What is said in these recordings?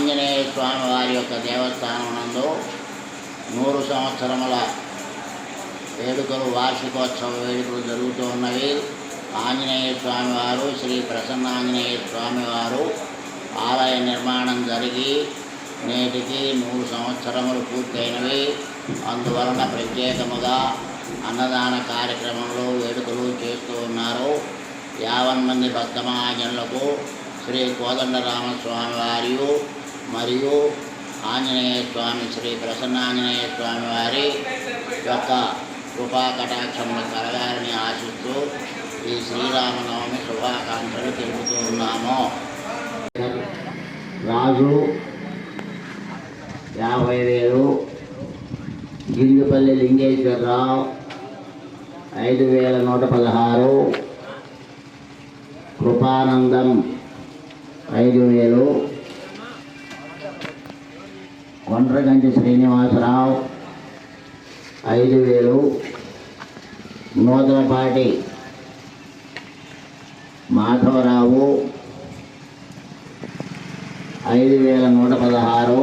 ఆంజనేయ స్వామి వారి యొక్క దేవస్థానమునందు నూరు సంవత్సరముల వేడుకలు వార్షికోత్సవ వేడుకలు జరుగుతూ ఉన్నవి. ఆంజనేయ స్వామివారు శ్రీ ప్రసన్న ఆంజనేయ స్వామివారు ఆలయ నిర్మాణం జరిగి నేటికి నూరు సంవత్సరములు పూర్తయినవి. అందువలన ప్రత్యేకముగా అన్నదాన కార్యక్రమంలో వేడుకలు చేస్తూ ఉన్నారు. యావన్ మంది భక్త మహాజనులకు శ్రీ కోదండరామస్వామి వారియు మరియు ఆంజనేయ స్వామి శ్రీ ప్రసన్న ఆంజనేయ స్వామి వారి యొక్క కృపా కటాక్షములు కలగాలని ఆశిస్తూ ఈ శ్రీరామనవమి శుభాకాంక్షలు తెలుపుతూ ఉన్నాము. రాజు యాభై వేలు గింజపల్లి లింగేశ్వరరావు ఐదు వేల నూట పదహారు కృపానందం ఐదు వేలు ఒండ్రగంటి శ్రీనివాసరావు ఐదు వేలు. నూతనపాటి మాధవరావు ఐదు వేల నూట పదహారు.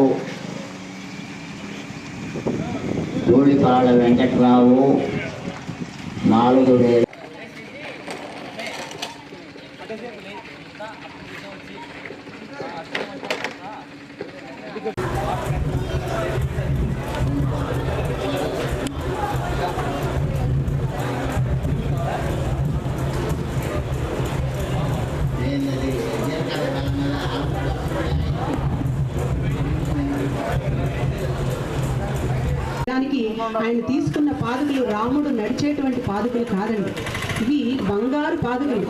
ధూళిపాళ్ళ వెంకట్రావు నాలుగు వేలు. దానికి ఆయన తీసుకున్న పాదుకలు రాముడు నడిచేటువంటి పాదుకలు కాదండి. ఇవి బంగారు పాదుకలు.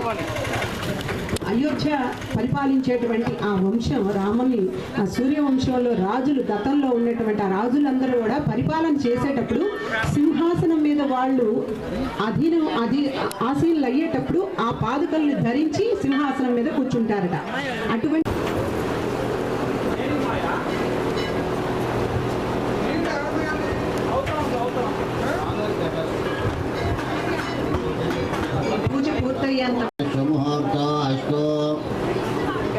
అయోధ్య పరిపాలించేటువంటి ఆ వంశం రాముని ఆ సూర్యవంశంలో రాజులు గతంలో ఉన్నటువంటి ఆ రాజులందరూ కూడా పరిపాలన చేసేటప్పుడు సింహాసనం మీద వాళ్ళు అధీనం అధీ ఆసీనులు అయ్యేటప్పుడు ఆ పాదుకల్ని ధరించి సింహాసనం మీద కూర్చుంటారట. అటువంటి పూజ పూర్తయ్యేంత సుముహూర్త అస్తు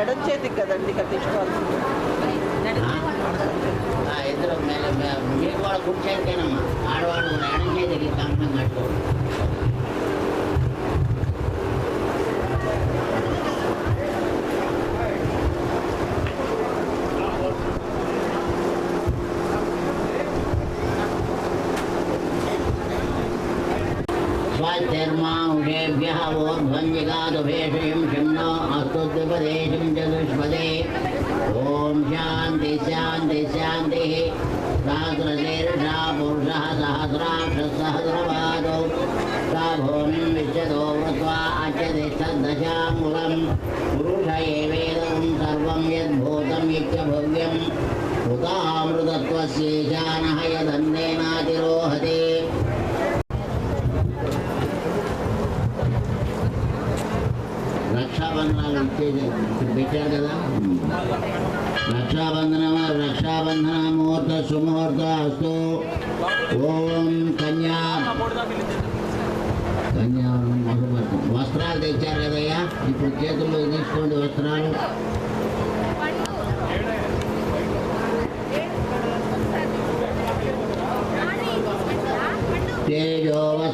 ఎడం చేతికి కదండి కట్టించుకోవాల్సింది ఇద్దరు మీరు కూడా కూర్చేస్తేనమ్మా ఆడవాళ్ళు स्वधर्मांशेभ्यः वोर्ध्वञ्जिगादुभेषयं शिम्नो अस्तु द्विपदेशं चतुष्पदे ॐ शान्ति शान्ति शान्तिः सहस्रशीर्षा पुरुषः सहस्राक्षः सहस्रपादौ सा भूमिं विश्यतो वृत्वा अच्यतिष्ठद्दशाङ्गुलं पुरुष एवेदं सर्वं यद्भूतं यच्चभव्यम् उतामृतत्वस्येशानः यदन्नेनातिरोहते రక్షాబంధనాలు ఇచ్చేది ఇప్పుడు పెట్టారు కదా? రక్షాబంధన రక్షాబంధన ముహూర్త సుముహూర్త అస్తు. ఓం కన్యా. కన్యా వస్త్రాలు తెచ్చారు కదయ్యా? ఇప్పుడు చేతుల్లో తీసుకోండి వస్త్రాలు.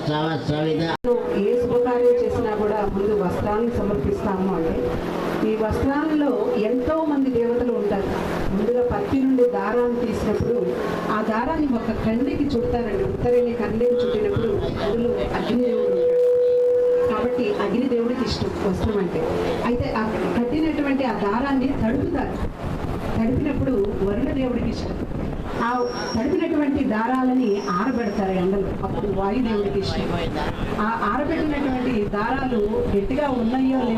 తేజోవత్సవ సవిత ఏ శుభకార్యం చేసినా కూడా ముందు వస్త్రాన్ని సమర్పిస్తాము అంటే ఈ వస్త్రాలలో ఎంతో మంది దేవతలు ఉంటారు. ముందుగా పత్తి నుండి దారాన్ని తీసినప్పుడు ఆ దారాన్ని ఒక కండికి చుడతారండి. ఉత్తరేణి కండికి చుట్టినప్పుడు అందులో అగ్నిదేవుడు కాబట్టి అగ్నిదేవుడికి ఇష్టం వస్త్రం అంటే. అయితే ఆ కట్టినటువంటి ఆ దారాన్ని తడుపుతారు. తడిపినప్పుడు వరుణ దేవుడికి ఇష్టం. ఆ తడిపినటువంటి దారాలని ఆరబెడతారు ఎండలు అప్పుడు వాయుదేవుడికి ఇష్టం. ఆ ఆరబెట్టినటువంటి దారాలు గట్టిగా ఉన్నాయో లేవో